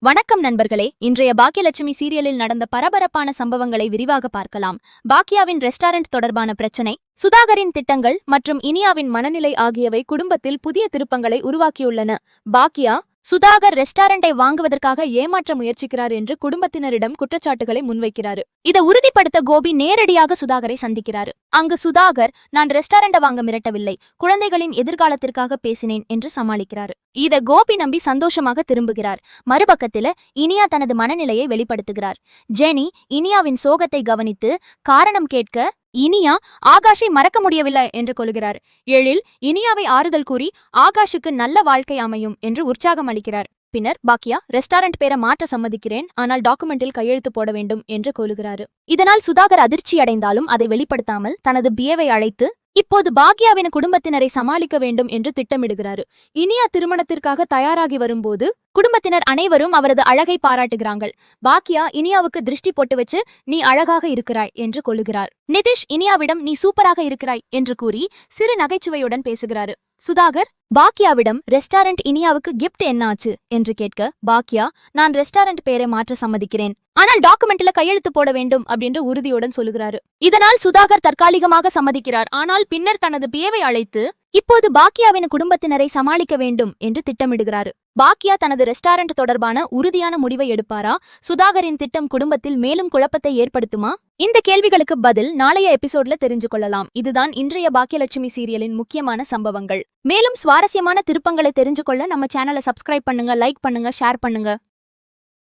வணக்கம் நண்பர்களே. இன்றைய பாக்கியலட்சுமி சீரியலில் நடந்த பரபரப்பான சம்பவங்களை விரிவாக பார்க்கலாம். பாக்கியாவின் ரெஸ்டாரண்ட் தொடர்பான பிரச்சனை சுதாகரின் திட்டங்கள் மற்றும் இனியாவின் மனநிலை ஆகியவை குடும்பத்தில் புதிய திருப்பங்களை உருவாக்கியுள்ளன. பாக்கியா சுதாகர் ரெஸ்டாரண்டை வாங்குவதற்காக ஏமாற்ற முயற்சிக்கிறார் என்று குடும்பத்தினரிடம் குற்றச்சாட்டுகளை முன்வைக்கிறாரு. இதை உறுதிப்படுத்த கோபி நேரடியாக சுதாகரை சந்திக்கிறாரு. அங்கு சுதாகர் நான் ரெஸ்டாரண்ட வாங்க மிரட்டவில்லை. குழந்தைகளின் எதிர்காலத்திற்காக பேசினேன் என்று சமாளிக்கிறாரு. இத கோபி நம்பி சந்தோஷமாக திரும்புகிறார். மறுபக்கத்துல இனியா தனது மனநிலையை வெளிப்படுத்துகிறார். ஜெனி இனியாவின் சோகத்தை கவனித்து காரணம் கேட்க இனியா ஆகாஷை மறக்க முடியவில்லை என்று கொள்கிறார். எழில் இனியாவை ஆறுதல் கூறி ஆகாஷுக்கு நல்ல வாழ்க்கை அமையும் என்று உற்சாகம் அளிக்கிறார். பின்னர் பாக்கியா ரெஸ்டாரண்ட் பேரை மாற்ற சம்மதிக்கிறேன் ஆனால் டாக்குமெண்டில் கையெழுத்து போட வேண்டும் என்று கொள்கிறாரு இதனால் சுதாகர் அதிர்ச்சி அடைந்தாலும் அதை வெளிப்படுத்தாமல் தனது பிஏவை அழைத்து இப்போது பாக்யாவின் குடும்பத்தினரை சமாளிக்க வேண்டும் என்று திட்டமிடுகிறாரு. இனியா திருமணத்திற்காக தயாராகி வரும்போது குடும்பத்தினர் அனைவரும் அவரது அழகை பாராட்டுகிறார்கள். பாக்யா இனியாவுக்கு திருஷ்டி போட்டு வச்சு நீ அழகாக இருக்கிறாய் என்று கொள்ளுகிறார். நிதிஷ் இனியாவிடம் நீ சூப்பராக இருக்கிறாய் என்று கூறி சிறு நகைச்சுவையுடன் பேசுகிறாரு. சுதாகர் பாக்யாவிடம் ரெஸ்டாரண்ட் இனியாவுக்கு கிஃப்ட் என்னாச்சு? என்று கேட்க பாக்யா நான் ரெஸ்டாரண்ட் பேரை மாற்ற சம்மதிக்கிறேன். ஆனால் டாக்குமெண்ட்ல கையெழுத்து போட வேண்டும் அப்படின்ற உறுதியுடன் சொல்லுகிறாரு. இதனால் சுதாகர் தற்காலிகமாக சம்மதிக்கிறார். ஆனால் பின்னர் தனது பிஏவை அழைத்து இப்போது பாக்கியாவின் குடும்பத்தினரை சமாளிக்க வேண்டும் என்று திட்டமிடுகிறாரு. பாக்கியா தனது ரெஸ்டாரண்ட் தொடர்பான உறுதியான முடிவை எடுப்பாரா? சுதாகரின் திட்டம் குடும்பத்தில் மேலும் குழப்பத்தை ஏற்படுத்துமா? இந்த கேள்விகளுக்கு பதில் நாளைய எபிசோட்ல தெரிஞ்சு கொள்ளலாம். இதுதான் இன்றைய பாக்கியலட்சுமி சீரியலின் முக்கியமான சம்பவங்கள். மேலும் சுவாரஸ்யமான திருப்பங்களை தெரிஞ்சு கொள்ள நம்ம சேனலை சப்ஸ்கிரைப் பண்ணுங்க லைக் பண்ணுங்க ஷேர் பண்ணுங்க.